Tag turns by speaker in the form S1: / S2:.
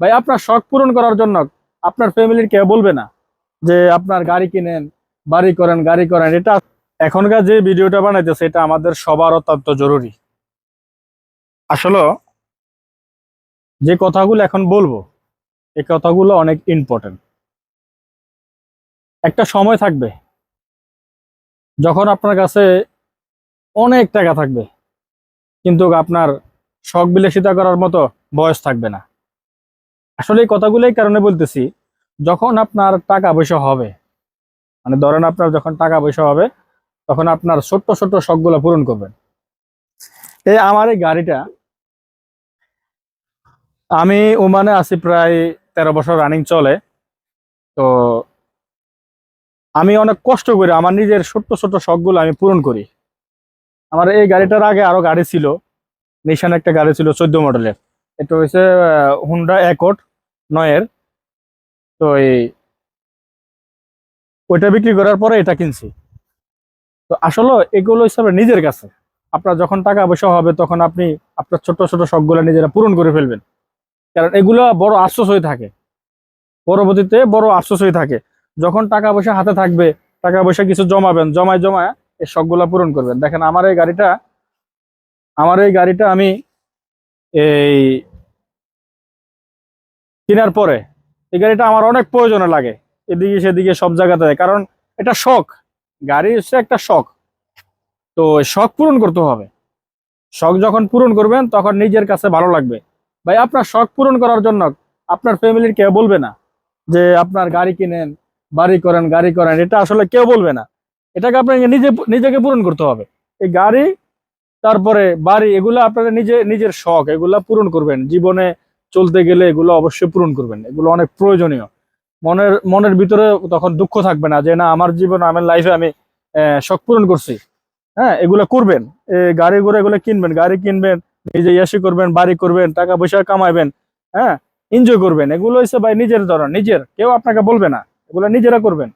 S1: ভাই, আপনার শখ পূরণ করার জন্য আপনার ফ্যামিলির কেউ বলবে না যে আপনার গাড়ি কিনেন, বাড়ি করেন, গাড়ি করেন। এটা এখনকার যে ভিডিওটা বানাইতেছে, এটা আমাদের সবার অত্যন্ত জরুরি। আসলে যে কথাগুলো এখন বলব এই কথাগুলো অনেক ইম্পর্টেন্ট একটা সময় থাকবে, যখন আপনার কাছে অনেক টাকা থাকবে, কিন্তু আপনার শখ বিলাসিতা করার মতো বয়স থাকবে না। আসলে এই কথাগুলোই কারণে বলতেছি, যখন আপনার টাকা পয়সা হবে মানে ধরেন আপনার যখন টাকা পয়সা হবে, তখন আপনার ছোট্ট ছোট্ট শখগুলো পূরণ করবেন। এই আমার এই গাড়িটা, আমি ওমানে আছি প্রায় তেরো বছর রানিং চলে, তো আমি অনেক কষ্ট করি আমার নিজের ছোট্ট ছোট্ট শখগুলো আমি পূরণ করি। আমার এই গাড়িটার আগে আরও গাড়ি ছিল নিশান একটা গাড়ি ছিল চোদ্দ মডেলের, এটা হচ্ছে হুন্ডা অ্যাকর্ড নয়ের, তো এই ওইটা বিক্রি করার পরে এটা কিনছি। তো আসলে এগুলো হিসাবে নিজের কাছে। আপনার যখন টাকা পয়সা হবে তখন আপনি আপনার ছোট ছোট শখগুলো নিজেরা পূরণ করে ফেলবেন। কারণ এগুলো বড় আশ্বাস হয়ে থাকে। পরবর্তীতে বড় আশ্বাস হয়ে থাকে। যখন টাকা পয়সা হাতে থাকবে, টাকা পয়সা কিছু জমাবেন, জমায় জমায় এই শখগুলা পূরণ করবেন। দেখেন আমার এই গাড়িটা, আমার এই গাড়িটা আমি এই কেনার পরে এই গাড়িটা আমার অনেক প্রয়োজনে লাগে, এদিকে সেদিকে সব জায়গাতে কারণ এটা শখ, গাড়ি হচ্ছে একটা শখ। তো শখ পূরণ করতে হবে। শখ যখন পূরণ করবেন, তখন নিজের কাছে ভালো লাগবে। ভাই, আপনার শখ পূরণ করার জন্য আপনার ফ্যামিলির কেউ বলবে না যে, আপনার গাড়ি কিনেন, বাড়ি করেন, গাড়ি করেন। এটা আসলে কেউ বলবে না। এটাকে আপনাকে নিজে নিজেকে পূরণ করতে হবে। এই গাড়ি, তারপরে বাড়ি, এগুলো আপনারা নিজে, নিজের শখ, এগুলা পূরণ করবেন। জীবনে চলতে গেলে এগুলো অবশ্যই পূরণ করবেন। এগুলো অনেক প্রয়োজনীয়। মনের মনের ভিতরে তখন দুঃখ থাকবে না যে, না, আমার জীবন, আমার লাইফে আমি শখ পূরণ করছি। হ্যাঁ এগুলো করবেন। গাড়ি ঘোড়া এগুলো কিনবেন। গাড়ি কিনবেন, নিজে ইয়াসি করবেন, বাড়ি করবেন, টাকা পয়সা কামাইবেন হ্যাঁ এনজয় করবেন। এগুলো হচ্ছে ভাই নিজের ধরন, নিজের। কেউ আপনাকে বলবে না। এগুলো নিজেরা করবেন।